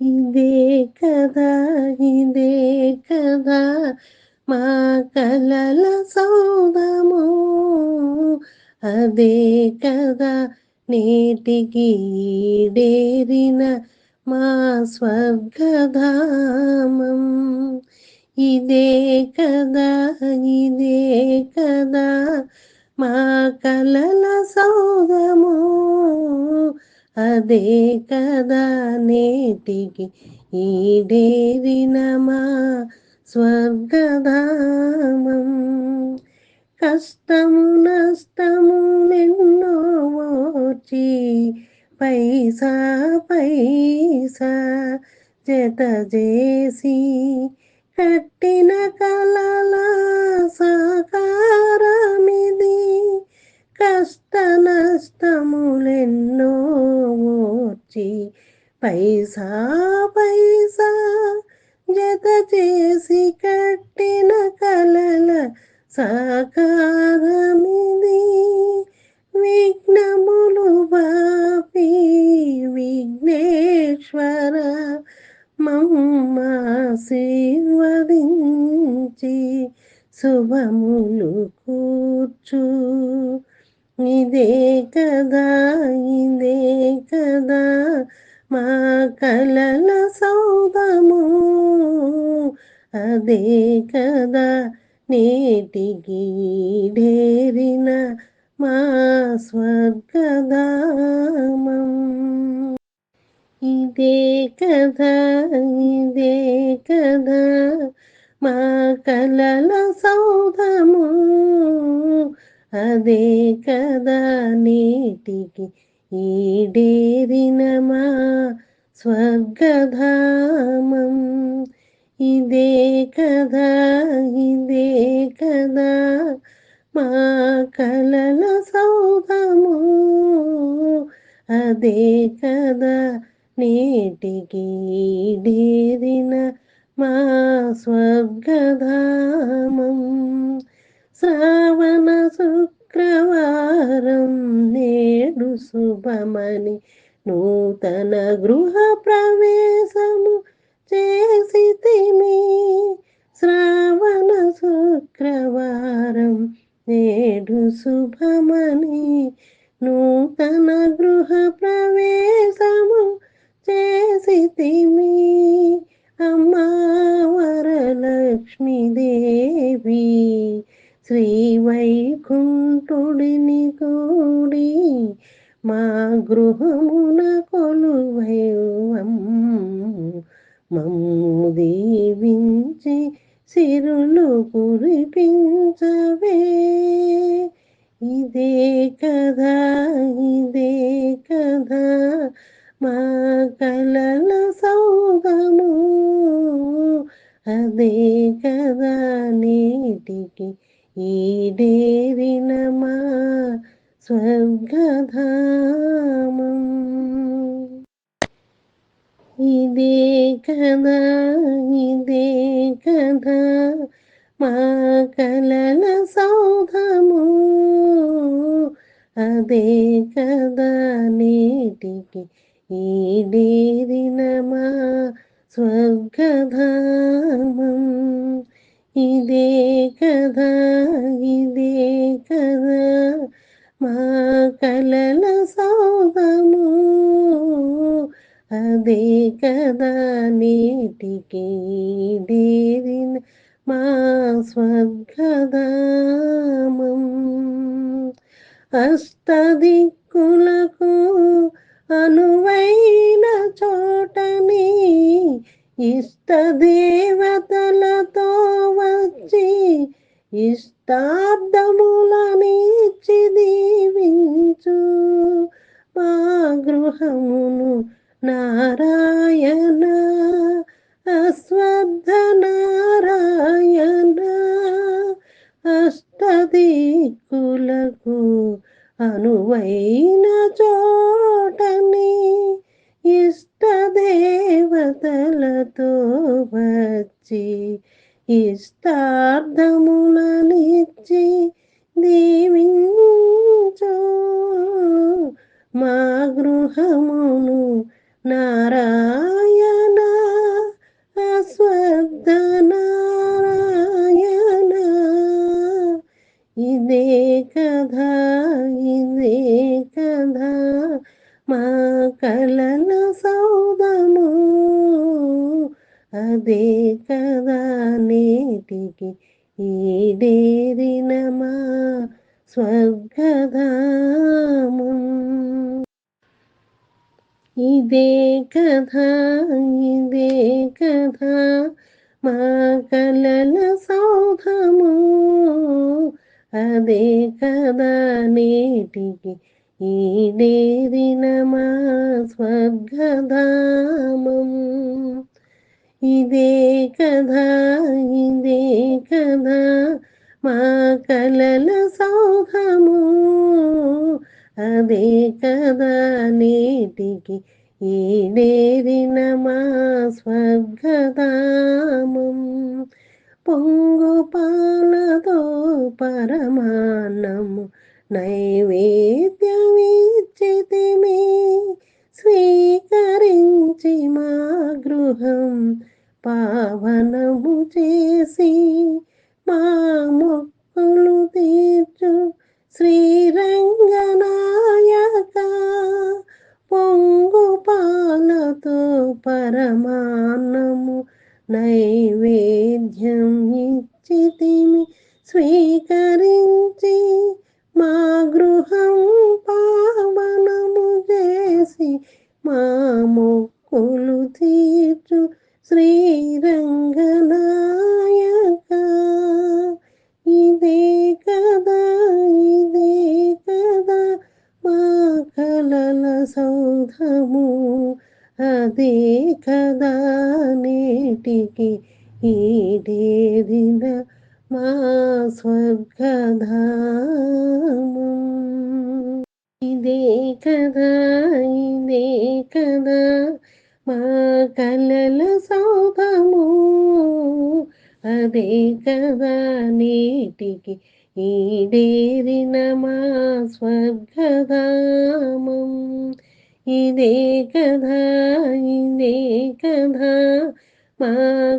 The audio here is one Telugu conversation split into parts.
ఇదే కదా ఇదే కదా మా కలల సౌదము అదే కదా నేటికి డేరిన మా స్వర్గధామం. ఇదే కదా ఇదే కదా మా కలల సౌదము అదే కదా నేటికి ఈడేరిన మా స్వర్గధామం. కష్టము నష్టము నిన్నో ఓచి పైసా పైసా జత చేసి కట్టిన కలల సాకారమిది. కష్ట నష్టములెన్నో ఓర్చి పైసా పైసా జత చేసి కట్టిన కలల సాకారమిది. విఘ్నములు బాపి విఘ్నేశ్వర మమ్మాశీర్వదించి శుభములు కూర్చు. ఇదే కదా ఇదే కదా మా కలల సౌదము అదే కదా నేటికి ఢేరిన మా స్వర్గదామం ఇదే కదా ఇదే కదా మా కలల సౌదము అదే కదా నేటికి ఈడేరిన మా స్వర్గధామం? ఇదే కదా ఇదే కదా మా కలల సౌధము? అదే కదా నేటికి డేరిన మా స్వర్గధామం? సా వారం నేడు శుభమని నూతన గృహ ప్రవేశము చేసి శ్రావణ శుక్రవారం నేడు శుభమని నూతన గృహ ప్రవేశము చేసితిమి. మా గృహమున కొలువై మమ్ము దీవించి సిరులు కురిపించవే. ఇదే కదా ఇదే కదా మా కలల సౌదము అదే కదా నేటికి ఈ మా స్వర్గధామం. ఇదే కదా ఇదే కదా మా కలల సౌధము. అదే కదా నేటికి ఈడేరిన మా స్వర్గధామం. ఇదే కదా ఇదే కదా మా కలల సౌధము అదే కదా నీటికి దేరిన మా స్వర్గదామం అష్టదిక్కులకు అనువైన చోటని ఇష్టదేవతలతో వచ్చి ఇష్టార్థములనిచ్చి గృహమును నారాయణ అశ్వద్ధ నారాయణ అష్టదిక్కులకు అనువైన చోటని ఇష్టదేవతలతో వచ్చి ఇష్టార్థములనిచ్చి ఇదే కథ ఇదే కథ మా కలల సౌధము. అదే కదా నేటికి ఈడేరిన మా స్వర్గధామం. ఇదే కథ ఇదే కథ మా కలల సౌధము. అదే కదా నేటికి ఈడేరిన మా స్వర్గధామం. పొంగు పాలతో పరమాన్నము నైవేద్య పరమాన్నము నైవేద్యం ఇచ్చితిమి. స్వీకరించి మా గృహం పావనము చేసి మా మొక్కులు తీర్చు. శ్రీరంగనా స్వర్గధామం ఇదే కదా ఇదే కదా మా కలల సౌధము అదే కదా నేటికి ఈడేరిన మా స్వర్గధామం. ఇదే కదా ఇదే కదా మా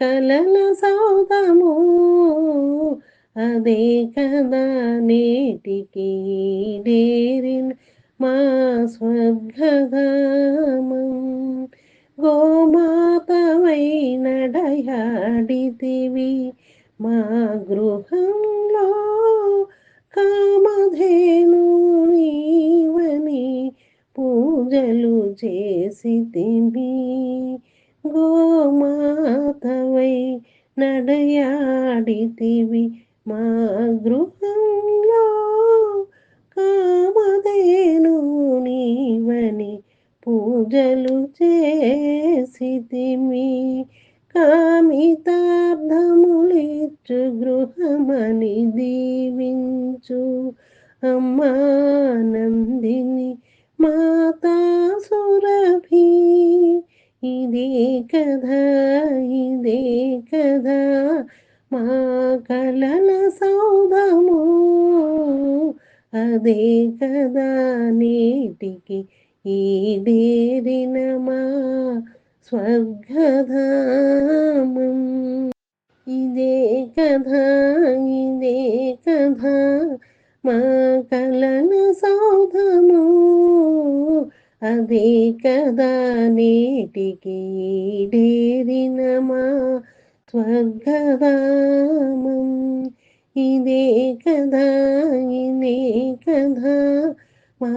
కలల సౌధము అదే కదా నేటికి ఈడేరిన మా స్వర్గధామం. గోమాతవై నడయాడితివి మా గృహంలో కామధేను నీవని పూజలు చేసి తిమి గోమాతవై నడయాడితివి మా గృహంలో కామదేను నీవని పూజలు చేసితిమి. కామితార్థములిచ్చు గృహమని దీవించు. అమ్మా నందిని మాతా సురభి. ఇదే కథ ఇదే కథ. మా కలల సౌధము. అదే కదా నేటికి ఈడేరిన మా స్వర్గధామం. ఇదే కదా ఇదే కదా మా కలన సౌధము. అదే కదా నేటికి ఈడేరిన మా స్వర్గధామం ఇదే కదా ఇదే కదా మా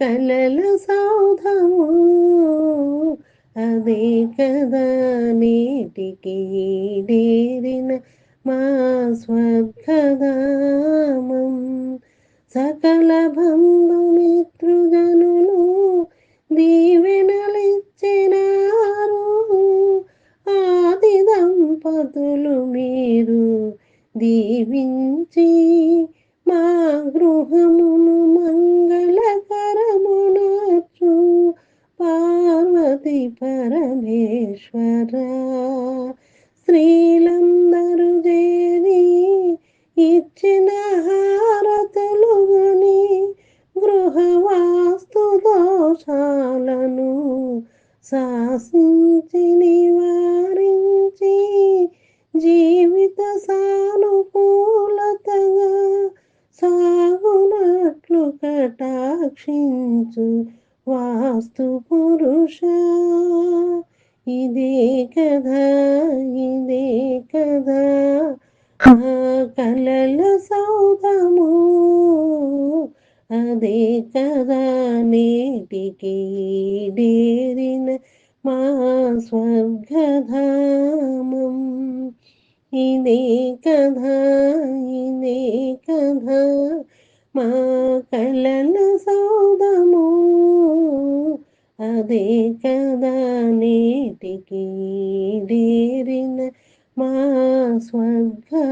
కలల సౌధము అదే కదా నేటికి డేరిన మా స్వర్గధామం సకల బంధుమిత్రుజనులు దంపతులు మీరు దీవించి మా గృహమును మంగళకరమునర్చు పార్వతి పరమేశ్వర స్త్రీలందరూ చేరి ఇచ్చిన హారతులు గని గృహవాస్తు దోషాలను శాసి వాస్తు పురుష ఇదే కదా ఇదే కదా కలల సౌదము అదే కదా నేటికి డేరిన మా స్వర్గధామం ఇదే కదా ఇదే కదా మా కలల సౌదము. అదే కదా నేటికి డేరిన మా స్వర్గధామం